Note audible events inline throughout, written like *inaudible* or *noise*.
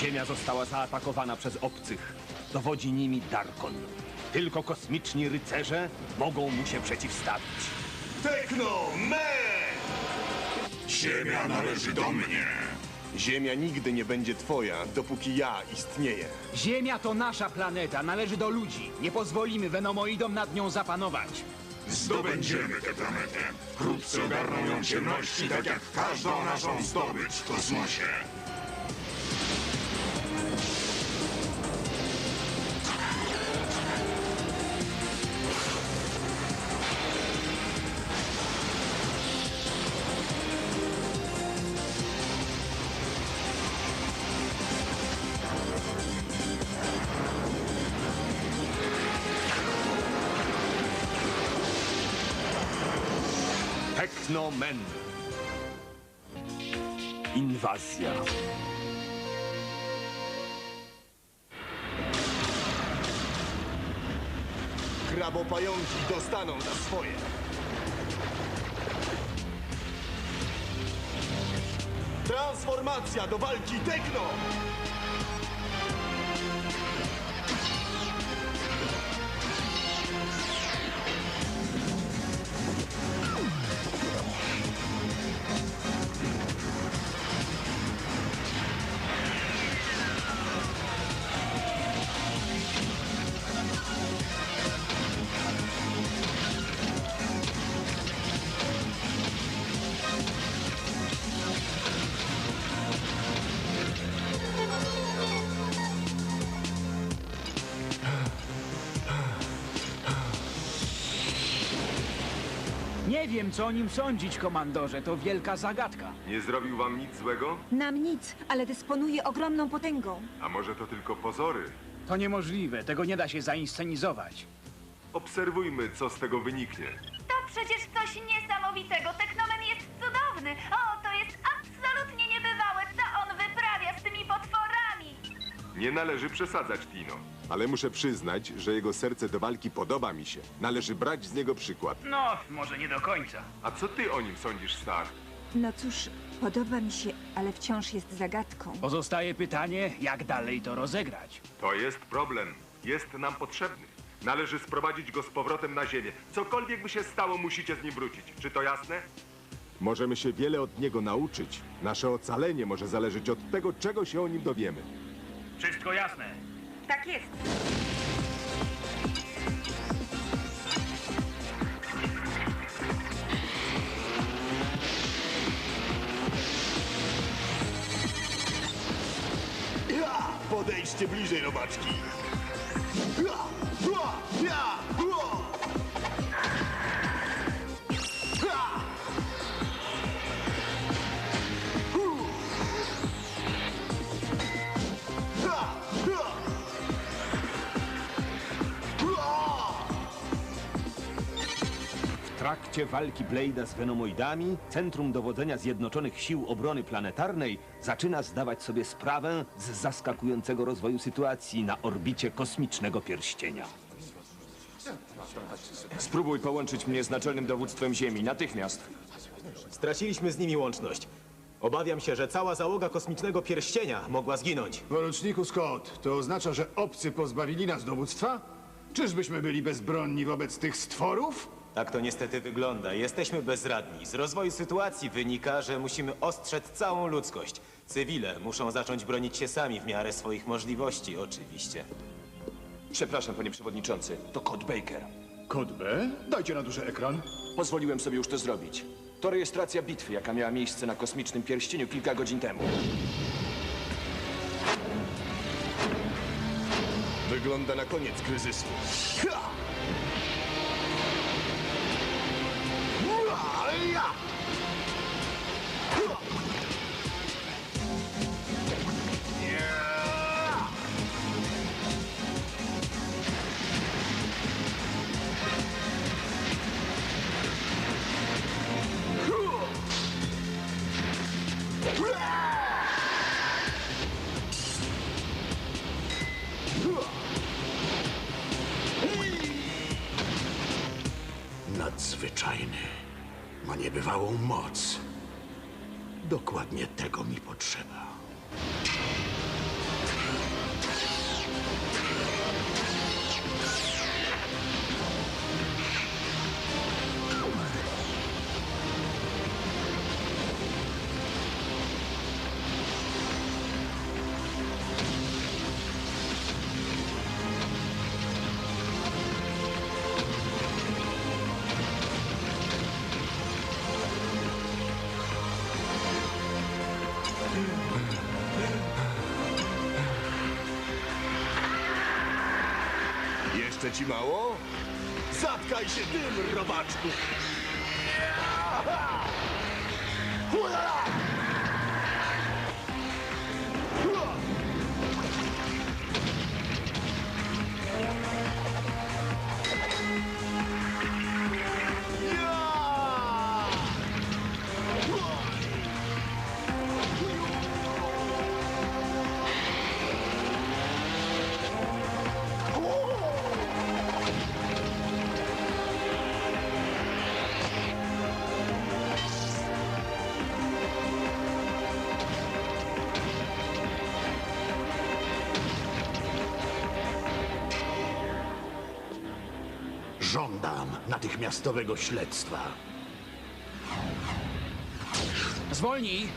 Ziemia została zaatakowana przez obcych. Dowodzi nimi Darkon. Tylko kosmiczni rycerze mogą mu się przeciwstawić. Techno Man! Ziemia należy do mnie. Ziemia nigdy nie będzie twoja, dopóki ja istnieję. Ziemia to nasza planeta, należy do ludzi. Nie pozwolimy Venomoidom nad nią zapanować. Zdobędziemy tę planetę. Wkrótce ogarną ją ciemności, tak jak każdą naszą zdobycz w kosmosie. Technomen. Inwazja. Krabopająki dostaną za swoje. Transformacja do walki Techno! Wiem, co o nim sądzić, komandorze. To wielka zagadka. Nie zrobił wam nic złego? Nam nic, ale dysponuje ogromną potęgą. A może to tylko pozory? To niemożliwe, tego nie da się zainscenizować. Obserwujmy, co z tego wyniknie. To przecież coś niesamowitego. Teknomen jest cudowny. O, to Nie należy przesadzać, Tino. Ale muszę przyznać, że jego serce do walki podoba mi się. Należy brać z niego przykład. No, może nie do końca. A co ty o nim sądzisz, Star? No cóż, podoba mi się, ale wciąż jest zagadką. Pozostaje pytanie, jak dalej to rozegrać. To jest problem. Jest nam potrzebny. Należy sprowadzić go z powrotem na ziemię. Cokolwiek by się stało, musicie z nim wrócić. Czy to jasne? Możemy się wiele od niego nauczyć. Nasze ocalenie może zależeć od tego, czego się o nim dowiemy. Wszystko jasne. Tak jest. Ja! Podejdźcie bliżej, robaczki! Trakcie walki Blade'a z Venomoidami, Centrum Dowodzenia Zjednoczonych Sił Obrony Planetarnej zaczyna zdawać sobie sprawę z zaskakującego rozwoju sytuacji na orbicie kosmicznego pierścienia. Spróbuj połączyć mnie z naczelnym dowództwem Ziemi, natychmiast. Straciliśmy z nimi łączność. Obawiam się, że cała załoga kosmicznego pierścienia mogła zginąć. Poruczniku Scott, to oznacza, że obcy pozbawili nas dowództwa? Czyżbyśmy byli bezbronni wobec tych stworów? Tak to niestety wygląda. Jesteśmy bezradni. Z rozwoju sytuacji wynika, że musimy ostrzec całą ludzkość. Cywile muszą zacząć bronić się sami w miarę swoich możliwości, oczywiście. Przepraszam, panie przewodniczący, to Code Baker. Kod B? Dajcie na duży ekran. Pozwoliłem sobie już to zrobić. To rejestracja bitwy, jaka miała miejsce na kosmicznym pierścieniu kilka godzin temu. Wygląda na koniec kryzysu. Ha! Ci mało? Zatkaj się tym, robaczku! *laughs* Żądam natychmiastowego śledztwa. Zwolnij!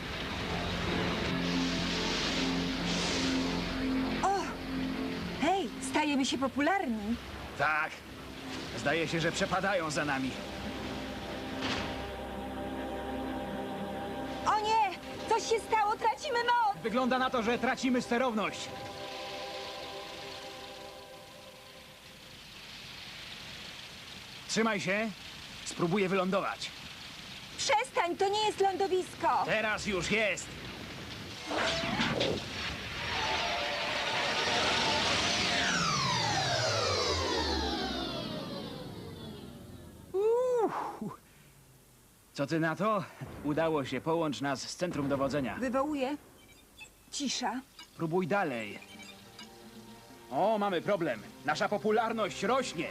Hej, stajemy się popularni. Tak. Zdaje się, że przepadają za nami. O nie! Coś się stało, tracimy moc! Wygląda na to, że tracimy sterowność. Trzymaj się. Spróbuję wylądować. Przestań, to nie jest lądowisko! Teraz już jest. Co ty na to? Udało się. Połącz nas z centrum dowodzenia. Wywołuję. Cisza. Próbuj dalej. O, mamy problem. Nasza popularność rośnie.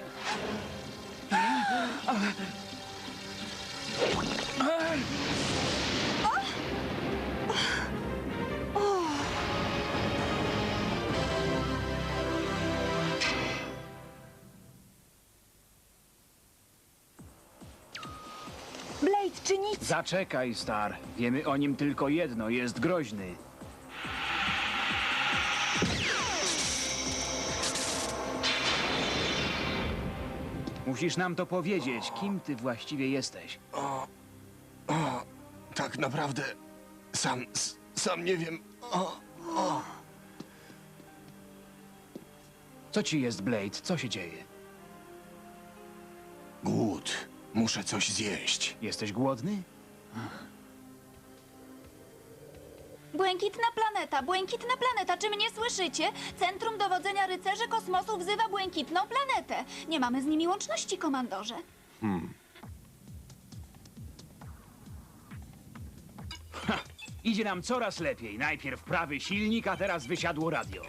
Blade, czy nic? Zaczekaj, Star. Wiemy o nim tylko jedno. Jest groźny. Musisz nam to powiedzieć. Kim ty właściwie jesteś? Tak naprawdę sam, s- sam nie wiem. O, Co ci jest, Blade? Co się dzieje? głód. Muszę coś zjeść. Jesteś głodny? Błękitna planeta, błękitna planeta, czy mnie słyszycie? Centrum Dowodzenia Rycerzy Kosmosu wzywa błękitną planetę. Nie mamy z nimi łączności, komandorze. Idzie nam coraz lepiej. Najpierw prawy silnik, a teraz wysiadło radio.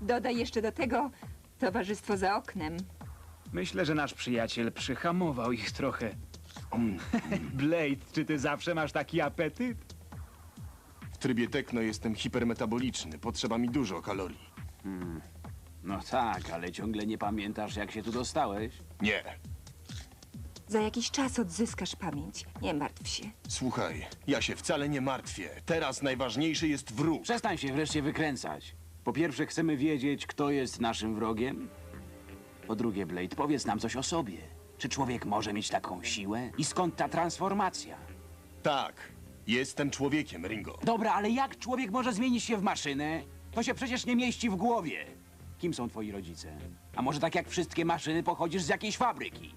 Dodaj jeszcze do tego towarzystwo za oknem. Myślę, że nasz przyjaciel przyhamował ich trochę. *laughs* Blade, czy ty zawsze masz taki apetyt? W trybie tekno jestem hipermetaboliczny. Potrzeba mi dużo kalorii. No tak, ale ciągle nie pamiętasz, jak się tu dostałeś? Nie. Za jakiś czas odzyskasz pamięć. Nie martw się. Słuchaj, ja się wcale nie martwię. Teraz najważniejszy jest wróg. Przestań się wreszcie wykręcać. Po pierwsze, chcemy wiedzieć, kto jest naszym wrogiem. Po drugie, Blade, powiedz nam coś o sobie. Czy człowiek może mieć taką siłę? I skąd ta transformacja? Tak, jestem człowiekiem, Ringo. Dobra, ale jak człowiek może zmienić się w maszynę? To się przecież nie mieści w głowie. Kim są twoi rodzice? A może tak jak wszystkie maszyny pochodzisz z jakiejś fabryki?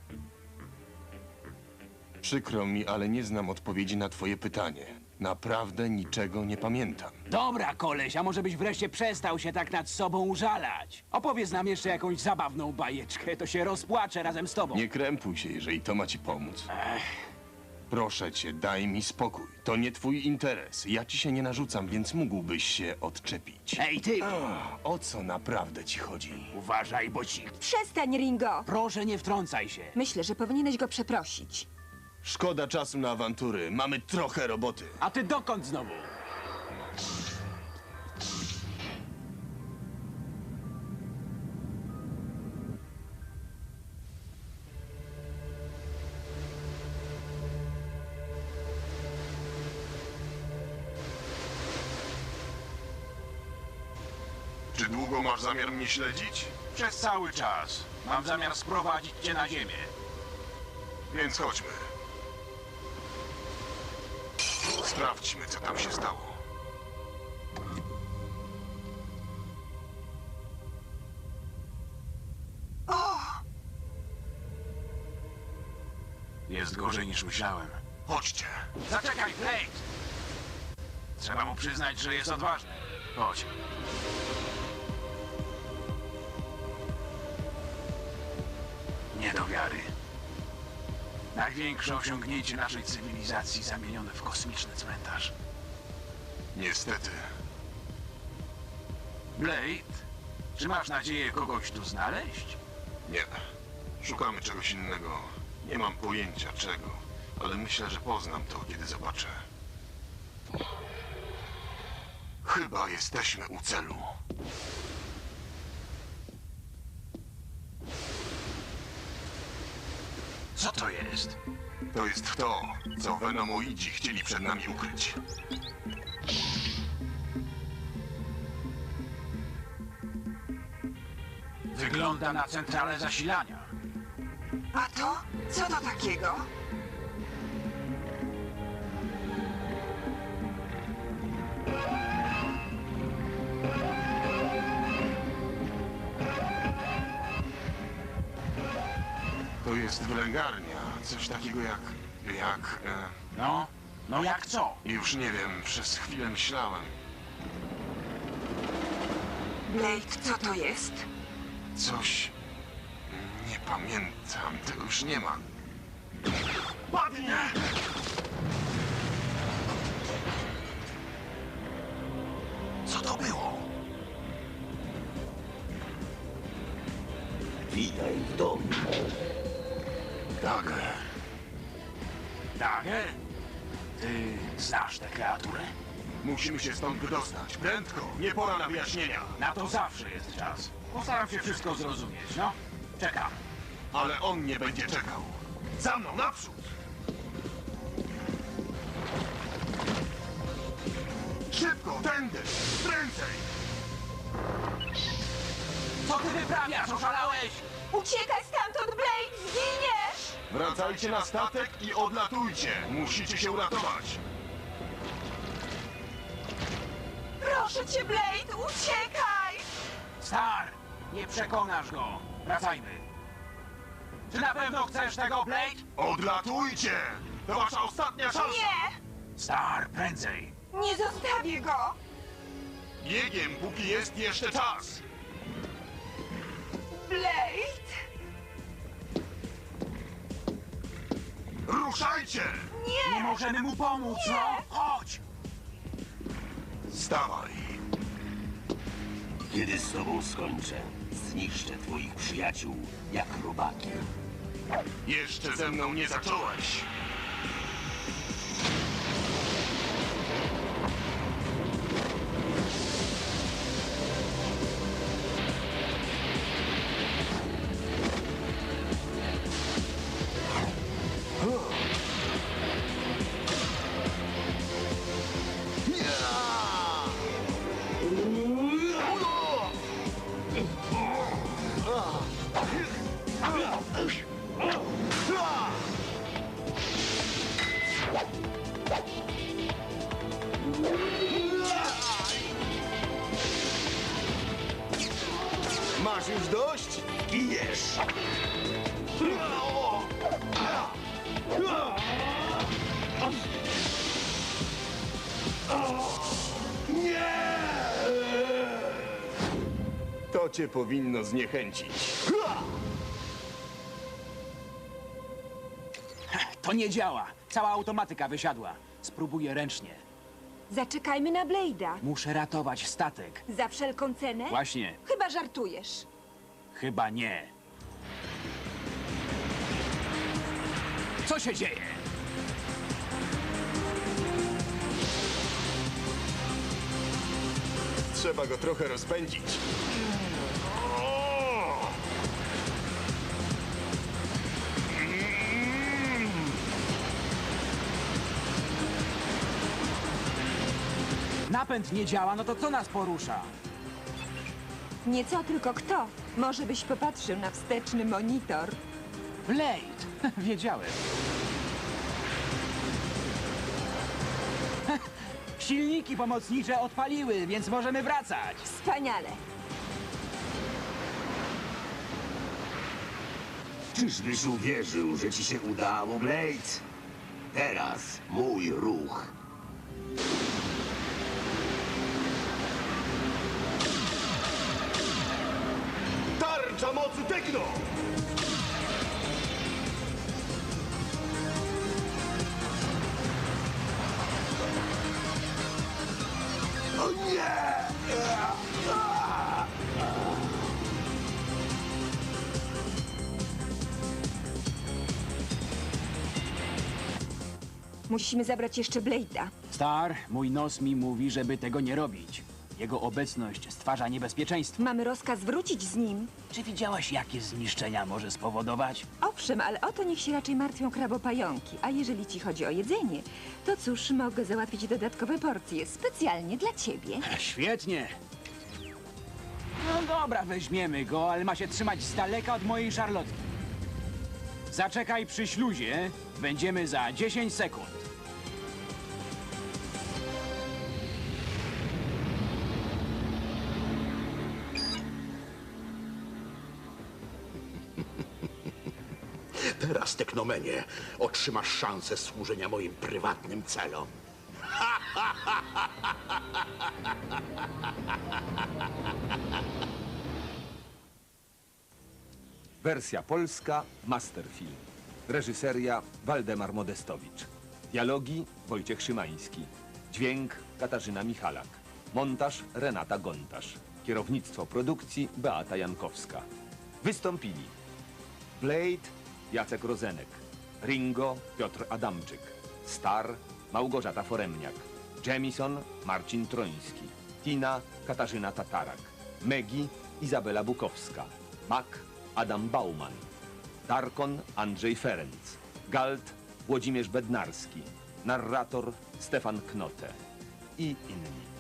Przykro mi, ale nie znam odpowiedzi na twoje pytanie. Naprawdę niczego nie pamiętam. Dobra, koleś, a może byś wreszcie przestał się tak nad sobą użalać? Opowiedz nam jeszcze jakąś zabawną bajeczkę, to się rozpłaczę razem z tobą. Nie krępuj się, jeżeli to ma ci pomóc. Proszę cię, daj mi spokój. To nie twój interes. Ja ci się nie narzucam, więc mógłbyś się odczepić. Ej, ty! O co naprawdę ci chodzi? Uważaj, bo ci... Przestań, Ringo! Proszę, nie wtrącaj się. Myślę, że powinieneś go przeprosić. Szkoda czasu na awantury. Mamy trochę roboty. A ty dokąd znowu? Czy długo masz zamiar mnie śledzić? Przez cały czas. Mam zamiar sprowadzić cię na ziemię. Więc chodźmy. Sprawdźmy, co tam się stało. Jest gorzej niż myślałem. Chodźcie. Zaczekaj, Blade! Trzeba mu przyznać, że jest odważny. Chodź. Nie do wiary. Największe osiągnięcie naszej cywilizacji zamienione w kosmiczny cmentarz. Niestety. Blade, czy masz nadzieję kogoś tu znaleźć? Nie. Szukamy czegoś innego. Nie mam pojęcia czego, ale myślę, że poznam to, kiedy zobaczę. Chyba jesteśmy u celu. Co to jest? To jest to, co Venomoidzi chcieli przed nami ukryć. Wygląda na centralę zasilania. A to? Co to takiego? To jest wylęgarnia. Coś takiego jak... jak... E, No, no jak co? już nie wiem, przez chwilę myślałem. Blade, co to jest? Coś... Nie pamiętam. Tego już nie ma. Padnie! Co to było? Witaj w domu. Dagger. Dagger? Ty znasz tę kreaturę? Musimy się stąd wydostać. Prędko. Nie pora na wyjaśnienia. Na to zawsze jest czas. Postaram się wszystko zrozumieć, no. Czekam. Ale on nie będzie czekał. Za mną, naprzód! Szybko, tędy! Prędzej! Co ty wyprawiasz? Oszalałeś? Uciekaj! Wracajcie na statek i odlatujcie! Musicie się uratować! Proszę cię, Blade, uciekaj! Star, nie przekonasz go. Wracajmy. Czy na pewno chcesz tego, Blade? Odlatujcie! To wasza ostatnia szansa! Nie! Star, prędzej. Nie zostawię go! Biegiem, póki jest jeszcze czas! Blade! Ruszajcie! Nie! Nie możemy mu pomóc, Nie. no. Chodź. Stawaj! Kiedy z tobą skończę, zniszczę twoich przyjaciół jak robaki. Jeszcze ze mną nie zacząłeś! Cię powinno zniechęcić. To nie działa. Cała automatyka wysiadła. Spróbuję ręcznie. Zaczekajmy na Blade'a. Muszę ratować statek. Za wszelką cenę? Właśnie. Chyba żartujesz. Chyba nie. Co się dzieje? Trzeba go trochę rozpędzić. Napęd nie działa, no to co nas porusza? Nie co, tylko kto? Może byś popatrzył na wsteczny monitor. Blade! *laughs* Wiedziałem. *laughs* Silniki pomocnicze odpaliły, więc możemy wracać. Wspaniale. Czyżbyś uwierzył, że ci się udało, Blade? Teraz mój ruch. Tarcza mocy Tekno! O nie! Musimy zabrać jeszcze Blade'a. Star, mój nos mi mówi, żeby tego nie robić. Jego obecność stwarza niebezpieczeństwo. Mamy rozkaz wrócić z nim. Czy widziałaś, jakie zniszczenia może spowodować? Owszem, ale o to niech się raczej martwią krabopająki. A jeżeli ci chodzi o jedzenie, to cóż, mogę załatwić dodatkowe porcje specjalnie dla ciebie. *laughs* Świetnie. No dobra, weźmiemy go, ale ma się trzymać z daleka od mojej szarlotki. Zaczekaj przy śluzie. Będziemy za 10 sekund. Teraz, Teknomenie, otrzymasz szansę służenia moim prywatnym celom. *laughs* Wersja polska Masterfilm. Reżyseria Waldemar Modestowicz. Dialogi Wojciech Szymański. Dźwięk Katarzyna Michalak. Montaż Renata Gontarz. Kierownictwo produkcji Beata Jankowska. Wystąpili Blade Jacek Rozenek. Ringo Piotr Adamczyk. Star Małgorzata Foremniak. Jamison Marcin Troński. Tina Katarzyna Tatarak. Megi Izabela Bukowska. Mac Adam Bauman. Darkon Andrzej Ferenc. Galt Włodzimierz Bednarski. Narrator Stefan Knote. I inni.